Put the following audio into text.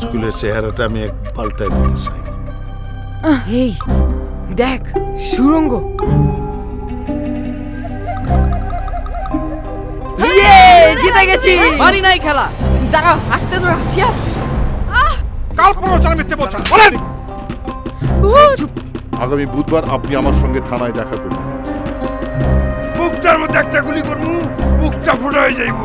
স্কুলের চেহারাটা আমি এক পাল্টাই দিতে চাই। এই দেখ সুরঙ্গ। ইয়ে, জিতে গেছি। পারি নাই খেলা। দাঁড়াও আসতে তো হাসিয়া কাল প্ররোচনা মিথ্যে বলছেন বলেন! আগামী বুধবার আপনি আমার সঙ্গে থানায় দেখা করুন। মুখটার মধ্যে একটা গুলি করব মুখটা ফুটো হয়ে যাইবো।